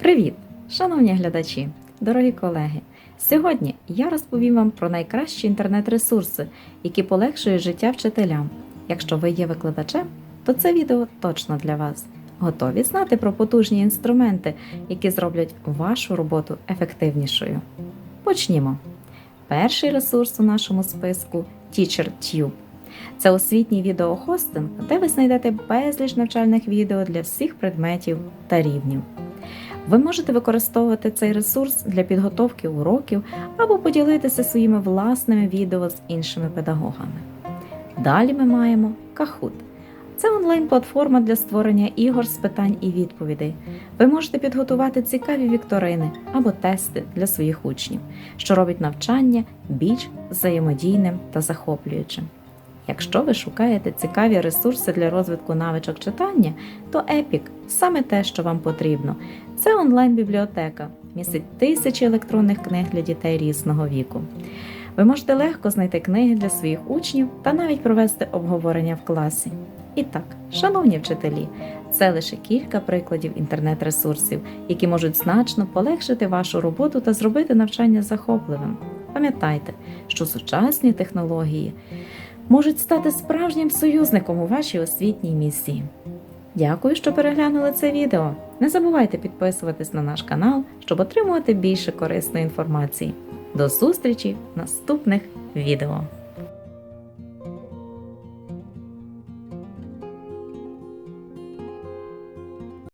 Привіт, шановні глядачі, дорогі колеги! Сьогодні я розповім вам про найкращі інтернет-ресурси, які полегшують життя вчителям. Якщо ви є викладачем, то це відео точно для вас. Готові знати про потужні інструменти, які зроблять вашу роботу ефективнішою. Почнімо. Перший ресурс у нашому списку TeacherTube. Це освітній відеохостинг, де ви знайдете безліч навчальних відео для всіх предметів та рівнів. Ви можете використовувати цей ресурс для підготовки уроків або поділитися своїми власними відео з іншими педагогами. Далі ми маємо Kahoot. Це онлайн-платформа для створення ігор з питань і відповідей. Ви можете підготувати цікаві вікторини або тести для своїх учнів, що робить навчання більш взаємодійним та захоплюючим. Якщо ви шукаєте цікаві ресурси для розвитку навичок читання, то Epic саме те, що вам потрібно. Це онлайн-бібліотека, містить тисячі електронних книг для дітей різного віку. Ви можете легко знайти книги для своїх учнів та навіть провести обговорення в класі. І так, шановні вчителі, це лише кілька прикладів інтернет-ресурсів, які можуть значно полегшити вашу роботу та зробити навчання захопливим. Пам'ятайте, що сучасні технології можуть стати справжнім союзником у вашій освітній місії. Дякую, що переглянули це відео. Не забувайте підписуватись на наш канал, щоб отримувати більше корисної інформації. До зустрічі в наступних відео!